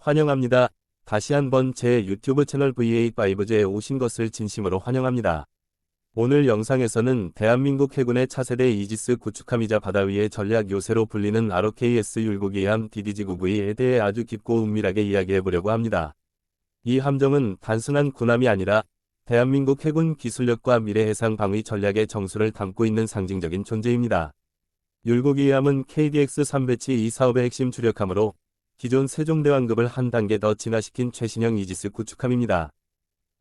환영합니다. 다시 한번 제 유튜브 채널 VA5즈에 오신 것을 진심으로 환영합니다. 오늘 영상에서는 대한민국 해군의 차세대 이지스 구축함이자 바다 위의 전략 요새로 불리는 ROKS 율곡이함 DDG-9V에 대해 아주 깊고 은밀하게 이야기해 보려고 합니다. 이 함정은 단순한 군함이 아니라 대한민국 해군 기술력과 미래 해상 방위 전략의 정수를 담고 있는 상징적인 존재입니다. 율곡이함은 KDX 3배치 이 사업의 핵심 주력함으로 기존 세종대왕급을 한 단계 더 진화시킨 최신형 이지스 구축함입니다.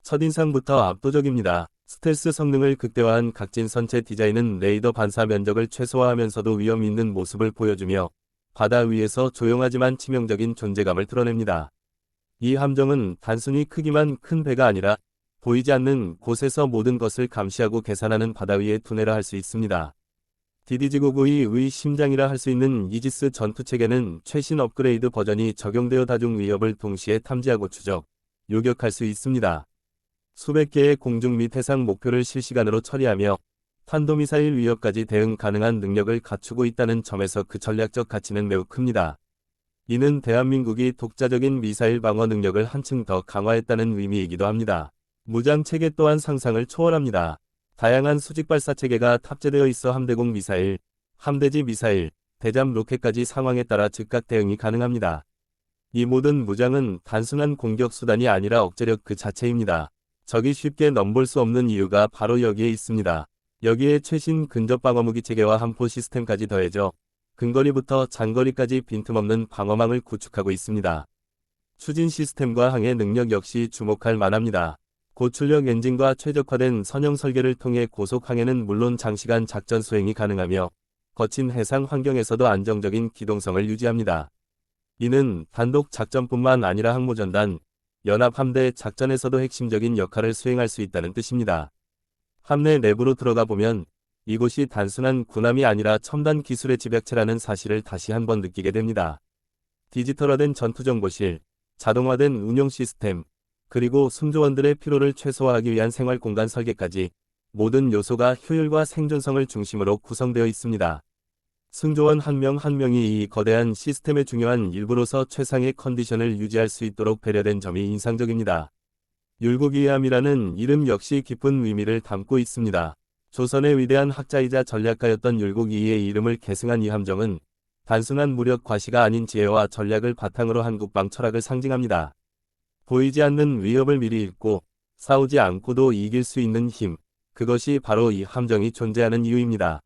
첫인상부터 압도적입니다. 스텔스 성능을 극대화한 각진 선체 디자인은 레이더 반사 면적을 최소화하면서도 위험 있는 모습을 보여주며 바다 위에서 조용하지만 치명적인 존재감을 드러냅니다. 이 함정은 단순히 크기만 큰 배가 아니라 보이지 않는 곳에서 모든 것을 감시하고 계산하는 바다 위의 투내라 할 수 있습니다. DDG-9V의 심장이라 할 수 있는 이지스 전투체계는 최신 업그레이드 버전이 적용되어 다중 위협을 동시에 탐지하고 추적, 요격할 수 있습니다. 수백 개의 공중 및 해상 목표를 실시간으로 처리하며 탄도미사일 위협까지 대응 가능한 능력을 갖추고 있다는 점에서 그 전략적 가치는 매우 큽니다. 이는 대한민국이 독자적인 미사일 방어 능력을 한층 더 강화했다는 의미이기도 합니다. 무장 체계 또한 상상을 초월합니다. 다양한 수직 발사 체계가 탑재되어 있어 함대공 미사일, 함대지 미사일, 대잠 로켓까지 상황에 따라 즉각 대응이 가능합니다. 이 모든 무장은 단순한 공격 수단이 아니라 억제력 그 자체입니다. 적이 쉽게 넘볼 수 없는 이유가 바로 여기에 있습니다. 여기에 최신 근접 방어무기 체계와 함포 시스템까지 더해져 근거리부터 장거리까지 빈틈없는 방어망을 구축하고 있습니다. 추진 시스템과 항해 능력 역시 주목할 만합니다. 고출력 엔진과 최적화된 선형 설계를 통해 고속 항해는 물론 장시간 작전 수행이 가능하며 거친 해상 환경에서도 안정적인 기동성을 유지합니다. 이는 단독 작전뿐만 아니라 항모전단, 연합함대 작전에서도 핵심적인 역할을 수행할 수 있다는 뜻입니다. 함내 내부로 들어가 보면 이곳이 단순한 군함이 아니라 첨단 기술의 집약체라는 사실을 다시 한번 느끼게 됩니다. 디지털화된 전투정보실, 자동화된 운용 시스템, 그리고 승조원들의 피로를 최소화하기 위한 생활 공간 설계까지 모든 요소가 효율과 생존성을 중심으로 구성되어 있습니다. 승조원 한 명한 명이 이 거대한 시스템의 중요한 일부로서 최상의 컨디션을 유지할 수 있도록 배려된 점이 인상적입니다. 율곡이함이라는 이름 역시 깊은 의미를 담고 있습니다. 조선의 위대한 학자이자 전략가였던 율곡이의 이름을 계승한 이 함정은 단순한 무력 과시가 아닌 지혜와 전략을 바탕으로 한 국방 철학을 상징합니다. 보이지 않는 위협을 미리 읽고 싸우지 않고도 이길 수 있는 힘, 그것이 바로 이 함정이 존재하는 이유입니다.